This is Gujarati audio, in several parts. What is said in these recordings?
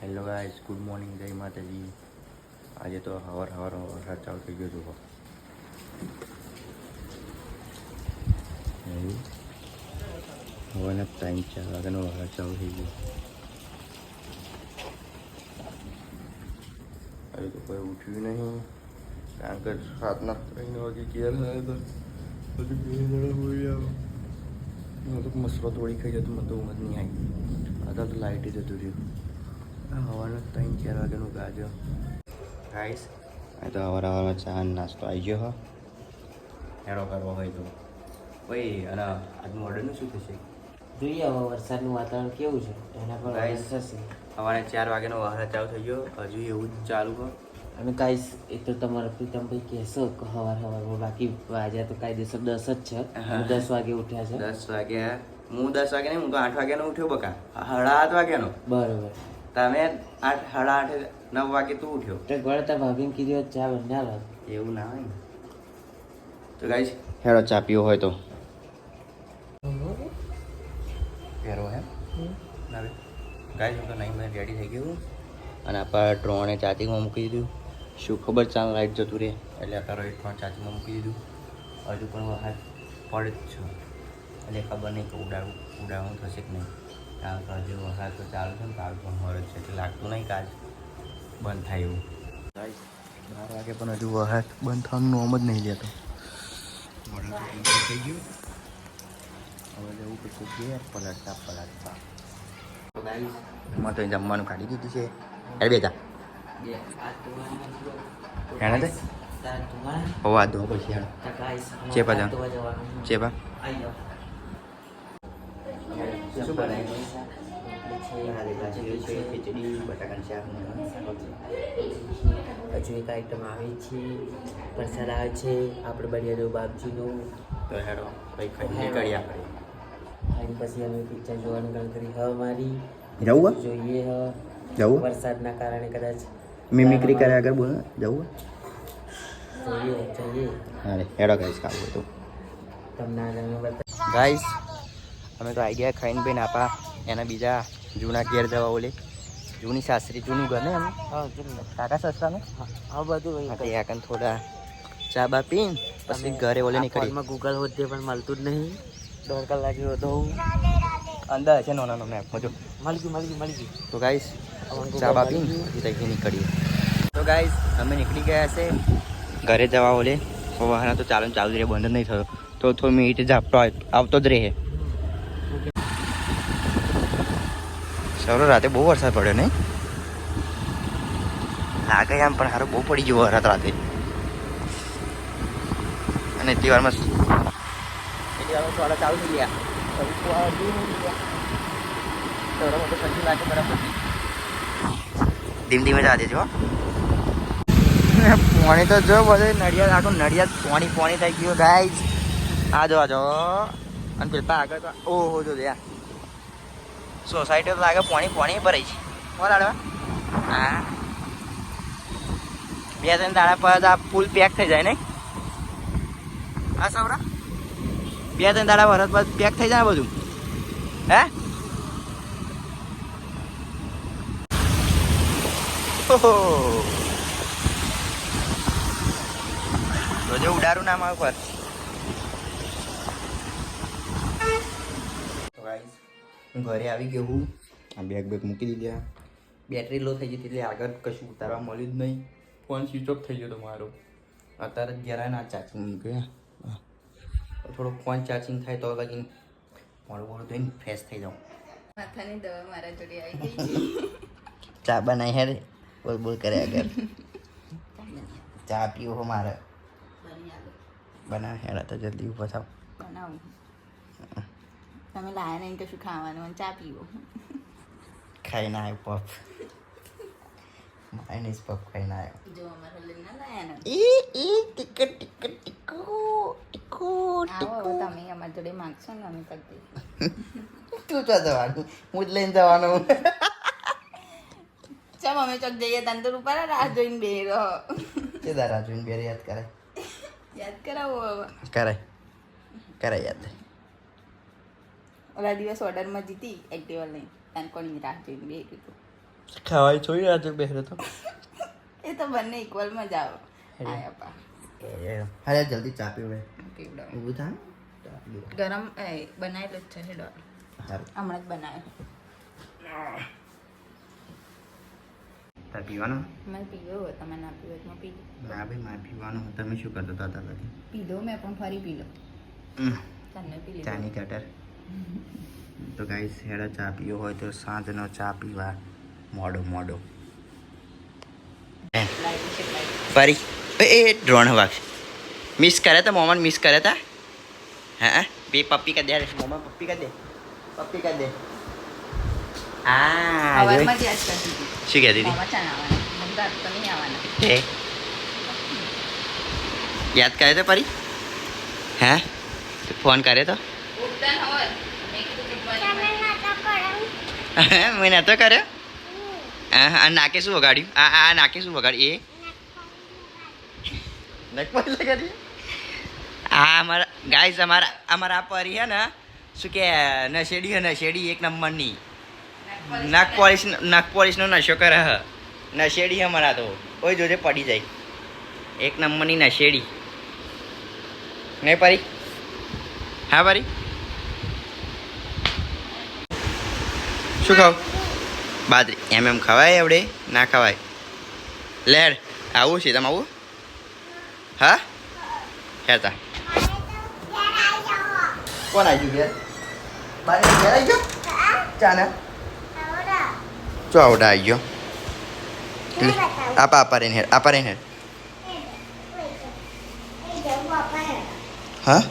હેલો ગાઈસ ગુડ મોર્નિંગ જય માતાજી આજે તો હવાર હવાર વરસાદ ચાલુ થઈ ગયો જુઓ. હવાના ટાઈમ ચાર વાગ્યાનો વરસાદ ચાલુ થઈ ગયો. હજુ તો કોઈ ઉઠ્યું નહીં. કારણ કે સાતના ત્રણ વાગે ઘેર આવ્યો તો. હજુ બે જણા હોય આવો. તો મસરો તોડી ખાઈ જતું, મને તો ઊંઘ નહીં આવી. અત્યારે તો લાઇટ જતું રહ્યું હવાના ત્રણ ચાર વાગ્યાનું ગાજો. ગાઈસ આ તો અવાર હવારમાં ચા નાસ્તો આવી ગયો હો. હેડો કરવો હોય તો. ભાઈ અને આજ મોડલનું શું થશે? જોઈએ હવે વરસાદનું વાતાવરણ કેવું છે? એના પર. અસર થશે. સવારે ચાર વાગ્યાનો વરસાદ ચાલુ થઈ ગયો. હજુ એવું જ ચાલુ હોય અને કાંઈ એ તો તમારા પ્રીતમભાઈ કહેશો કે સવાર હવારમાં બાકી આજે તો કાયદેસર દસ જ છે. દસ વાગે ઉઠ્યા છે. દસ વાગ્યા. હું દસ વાગે નહીં હું તો આઠ વાગ્યાનો ઉઠ્યો બકા. સાડા આઠ વાગ્યાનો. બરોબર. તમે આઠ સાડા આઠે નવ વાગે તું ઉઠ્યો. તો ગળે તાર ભાભીને કીધું હોત ચા બનાવો એવું ના હોય ને. તો ગાઈશ હેડો ચા પીવો હોય તો. પહેરો હે ગાઈસ હું તો નહીં મેં રેડી થઈ ગયું. અને આપણે ડ્રોણે ચાચીમાં મૂકી દીધું. શું ખબર ચાલ લાઈટ જતું રહે. એટલે આપણે રોહિત પણ ચાચીમાં મૂકી દીધું. હજુ પણ વહાર પડે જ છું. એટલે ખબર નહીં કે ઉડાડવું ઉડાડવું થશે કે નહીં. કારણ કે વરસાદ તો ચાલુ છે ને કાલ પણ હોય છે એટલે લાગતું નહીં કાલ બંધ થાય એવું. બાર વાગે પણ હજુ વરસાદ બંધ થવાનું નોમ જ નહીં લેતો. થઈ ગયું. હવે જવું પછી ઘેર પલટતા પલટતા. તો એમાં તો જમવાનું કાઢી દીધું છે. અરે બેટા. હેણે તે. હોવા દો પછી ચેપા જા. ચેપા. શું બનાવ્યું? ખીચડી બટાકાનું શાક હજુ એક આઈટમ આવે છે પ્રસાદ આવે છે આપણે બળિયાદો બાપજીનું. તો હેડો ભાઈ ખાઈ નીકળીએ આપણે. અને પછી અમે પિક્ચર જોવાનું ગણ કરી. હવે મારી જવું જોઈએ હ? જવું વરસાદના કારણે કદાચ. મિમિક્રી કરે આગળ બોલ જવું જોઈએ જઈએ. અરે હેડો ગાઈસ કામ હતું તમને આગળ ગાઈસ અમે તો આઈ ગયા ખાઈને પીને આપા. એના બીજા જૂના ઘેર જવા ઓલે જૂની સાસરી જૂનું ઘર ને અમે હા જરૂર કાકા સસરાનું? હા બધું હા, થોડા ચા બા પીને પછી ઘરે ઓલે નીકળી. ગૂગલ હોતે પણ મળતું જ નહીં. દોઢ કલાક જેવો તો અંદર છે નાનો નાનો મેપ જો મળી ગયું મળી ગયું મળી ગયું. તો ગાઈસ ચા બા પીને પછી ત્યાંથી નીકળીએ. તો ગાઈસ અમે નીકળી ગયા છે ઘરે જવા ઓલે. વાહન તો ચાલુ ચાલુ રહે બંધ નહીં થયો. તો થોડી મિનિટ જ આવ- આવતો જ રહે. સરો રાતે બહુ વરસાદ પડ્યો નહીં? લાગે આમ પણ સારો બહુ પડી ગયો વરસાદ રાતે. અને એટલી વારમાં એટલી વારમાં થોડા ચાલુ થઈ ગયા. ધીમે ધીમે જવા દેજો પાણી તો જો બધે નડિયાદ આખું નડિયાદ પાણી પાણી થઈ ગયું ગાય આ જો આ જો. અને પેલા આગળ તો ઓહો જો યાર સોસાયટી તો લાગે પોણી પોણી ભરાઈ છે. કોણ લાડવા હા. બે ત્રણ દાડા પર આ પુલ પેક થઈ જાય નહીં? હા સૌરા બે ત્રણ દાડા વરસ બાદ પેક થઈ જાય બધું? હે? ઓહો. જો ઉડારું નામ આવું પર હું ઘરે આવી ગયો હું. આ બેગ બેગ મૂકી દીધા. બેટરી લો થઈ ગઈ હતી એટલે આગળ કશું ઉતારવા મળ્યું જ નહીં. ફોન સ્વિચ ઓફ થઈ ગયો તો મારો અત્યારે જ ના ચાર્જિંગ મૂક્યો. થોડો ફોન ચાર્જિંગ થાય તો લગીને મોડું મોડું થઈને ફ્રેશ થઈ જાઉં. માથાની દવા મારા જોડે આવી ગઈ. ચા બનાવી હે બોલ બોલ કરે આગળ. ચા પીવો હો મારે. બનાવ હેડા તો જલ્દી ઊભો થાવ. બનાવું. તમે લાયા નહીં કશું ખાવાનું? અને ચા પીવો. ખાઈને આવ્યો પફ. માઇનીસ પફ ખાઈને આવ્યો. જો અમારા લઈને ના લાયા ને ઈ ઈ ટીક ટીક ટીકુ તમે અમારી જોડે માગશો ને અમે કરી દઈશું. તું તો જવાનું હું જ લઈને જવાનું. ચાલ અમે ચોક જઈએ તને તો રૂપારા રાહ જોઈને બે રહો. કે દારા જોઈને બેરે યાદ કરે યાદ કરાવો હવે. કરે કરે યાદ. ઓલા દિવસ ઓર્ડરમાં જીતી એક્ટિવા લઈને તને કોની રાહ જોઈને બે કીધું ખાવાય છોડી રાહ જોઈ બેહરે તો? એ તો બંને ઇક્વલમાં જ આવો. આયા પા. જલ્દી ચા પીવડે. ઊભું થાય ગરમ એ બનાવેલું જ છે હેડો હમણાં જ બનાવ્યો તાર પીવાનું? મેં પીવો તમે ના પીવો તો પી. ના ભાઈ મારે પીવાનું તમે શું કરતા હતા તાર પછી પી મેં પણ ફરી પી લો તમને પી લીધો. ચાની કટર તો ગાઈ હેડા ચા પીવો હોય તો સાંજનો ચા પીવા. મોડો મોડો. ફરી. એ ડ્રોન વાગશે મિસ કરે તો મોમન મિસ કરે તા? હા બે પપ્પી કરી દે મોમન પપ્પી કરી દે. પપ્પી કરી દે. હા શું કહેતી હતી? યાદ કરે તો પરી હે? ફોન કરે તો ઉઠતા ન હોય મેં કીધું ઉઠવાની મેં નતો કર્યો હા આ નાકે શું વગાડ્યું આ આ નાકે શું વગાડ્યું એ હા લગાડી આ અમારા ગાઈસ અમારા અમારા પરી હે ને શું કે નશેડી હે નશેડી એક નંબરની નાક પોલિશ નાક પોલિશનો નશો કરે હ નશેડી અમારા તો કોઈ જોજે પડી જાય એક નંબરની નશેડી નહીં પરી હા પરી શું ખાવ? બાદરી એમ એમ ખવાય એવડે ના ખવાય. લેડ આવું છે તમે આવું હા? હેતા કોણ આવી ગયું ઘેર ઘેર આવી ગયો ચાને? ચો આવડા આવી ગયો આપા આપા રેન હેડ આપા રેન હેડ. હા?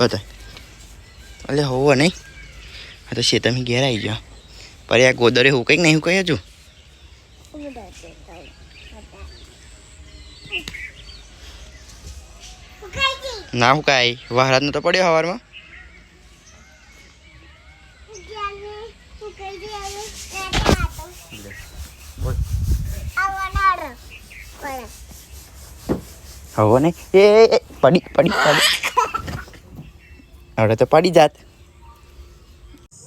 બતાય એટલે હોવો નહીં. હા તો શેતમી ઘેર આવી ગયો. પર આ ગોદરે હું કંઈક નહીં કંઈ હજુ ના હું કાંઈ. વહારાત તો પડ્યો સવારમાં હોવો નહીં. એ, પડી પડી પડી. હવે તો પડી જાત.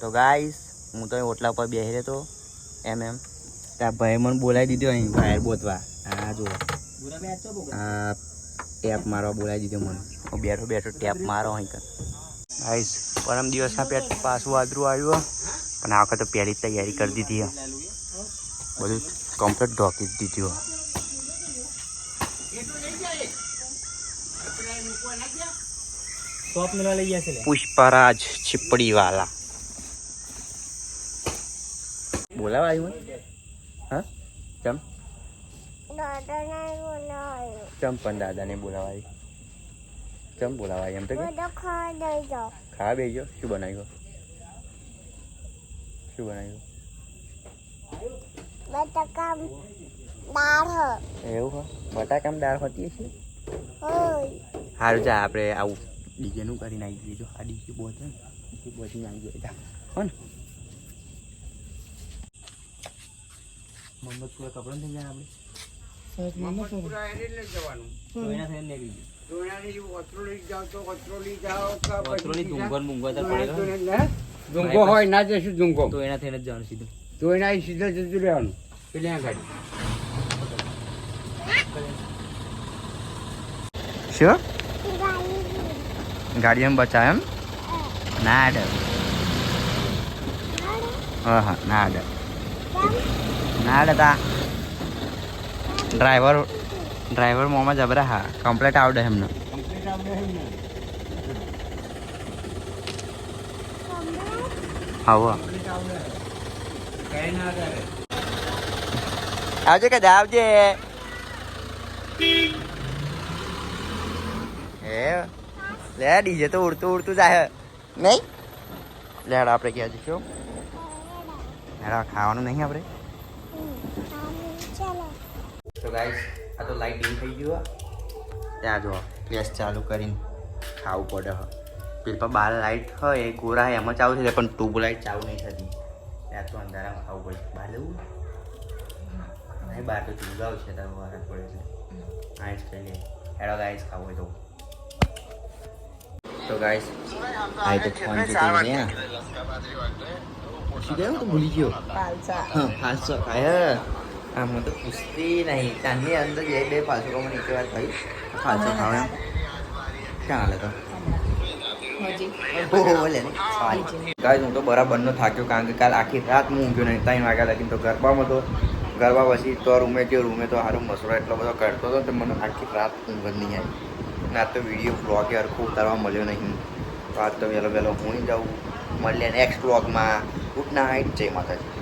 તો ગાઈસ હું તો ઓટલા પર બેસી રહેતો. એમ એમ. ત્યાં ભાઈ મને બોલાવી દીધો અહીં વાયર બોતવા હા જો આ ટેપ મારવા બોલાવી દીધો મને. હું બેઠો બેઠો ટેપ મારો અહીં કર. ગાઈસ પરમ દિવસના પેટ પાછું વાદરું આવ્યું પણ આ વખતે પહેલી જ તૈયારી કરી દીધી, હે. બધું કમ્પ્લીટ ઢોકી જ દીધું છે પુષ્પરાજ છીપડીવાલા બોલાવા આવ્યું હા ચમ ચમ પણ દાદાને બોલાવા આવી ચમ બોલાવા આવી એમ તો ખા ખાવા બેસી ગયો શું બનાવ્યો શું બનાવ્યું એવું હા? બટાકામ દાળ હોતી છે સારું જા આપણે આવું. ડીજેનું કરીને આવી જો આ ડીજે બોધ છે ડીજે બોધીને આવી જઈએ જા. હો ને. મોહમ્મદપુરા કપડાં થઈ જાય આપણે ગાડી એમ બચાવે એમ? ના ડર હા હા ના ડર ના ડતા ડ્રાઈવર ડ્રાઈવર મોમાં જબરા હા. કમ્પ્લેટ આવડે એમને. આવો. આવજે કદા આવજે. એ લે ડીજે તો ઉડતું ઉડતું જાય નહીં? લેડ આપણે ક્યાં જઈશું? લેડ ખાવાનું નહીં આપણે? તો ગાઈસ આ તો લાઈટ ડીમ થઈ ગયું હે. ત્યાં જો ગેસ ચાલુ કરીને ખાવું પડે હ. પેલા બાર લાઈટ હોય એ ગોરા હોય એમાં ચાલુ થઈ પણ ટ્યુબ લાઈટ ચાલુ નહીં થતી. ત્યાં તો અંધારામાં ખાવું પડે. બહાર લેવું? નહીં બહાર તો ચૂગાવ છે તારું વાર પડે છે. આઈસ ખાઈ લે હેડો ગાઈસ ખાવું હોય તો. તો ગાઈસ આ તો ફોન જે થઈ ગયા શું કહ્યું તો ભૂલી ગયો હા ફાલસો ખાય હા હું તો પૂછતી નહીં ચાંદની અંદર બે બે ફાલસો ખાવા મને એક વાર થઈ ફાલસો ખાવા એમ ક્યાં હાલે તો ગાય હું તો બરાબરનો થાક્યો કારણ કે કાલ આખી રાત હું ઊંઘ્યો નહીં ત્રણ વાગ્યા લગીને તો ગરબામાં તો ગરબા પછી તો રૂમે ગયો રૂમે તો સારું મસરો એટલો બધો કરતો હતો તો મને આખી રાત ઊંઘ જ નહીં આવી ના તો વીડિયો બ્લોગ હરખું ઉતારવા મળ્યો નહીં. તો આજ તો વહેલો વહેલો હું જાઉં. મળીએ નેક્સ્ટ બ્લોગમાં ગુડ નાઇટ જય માતાજી.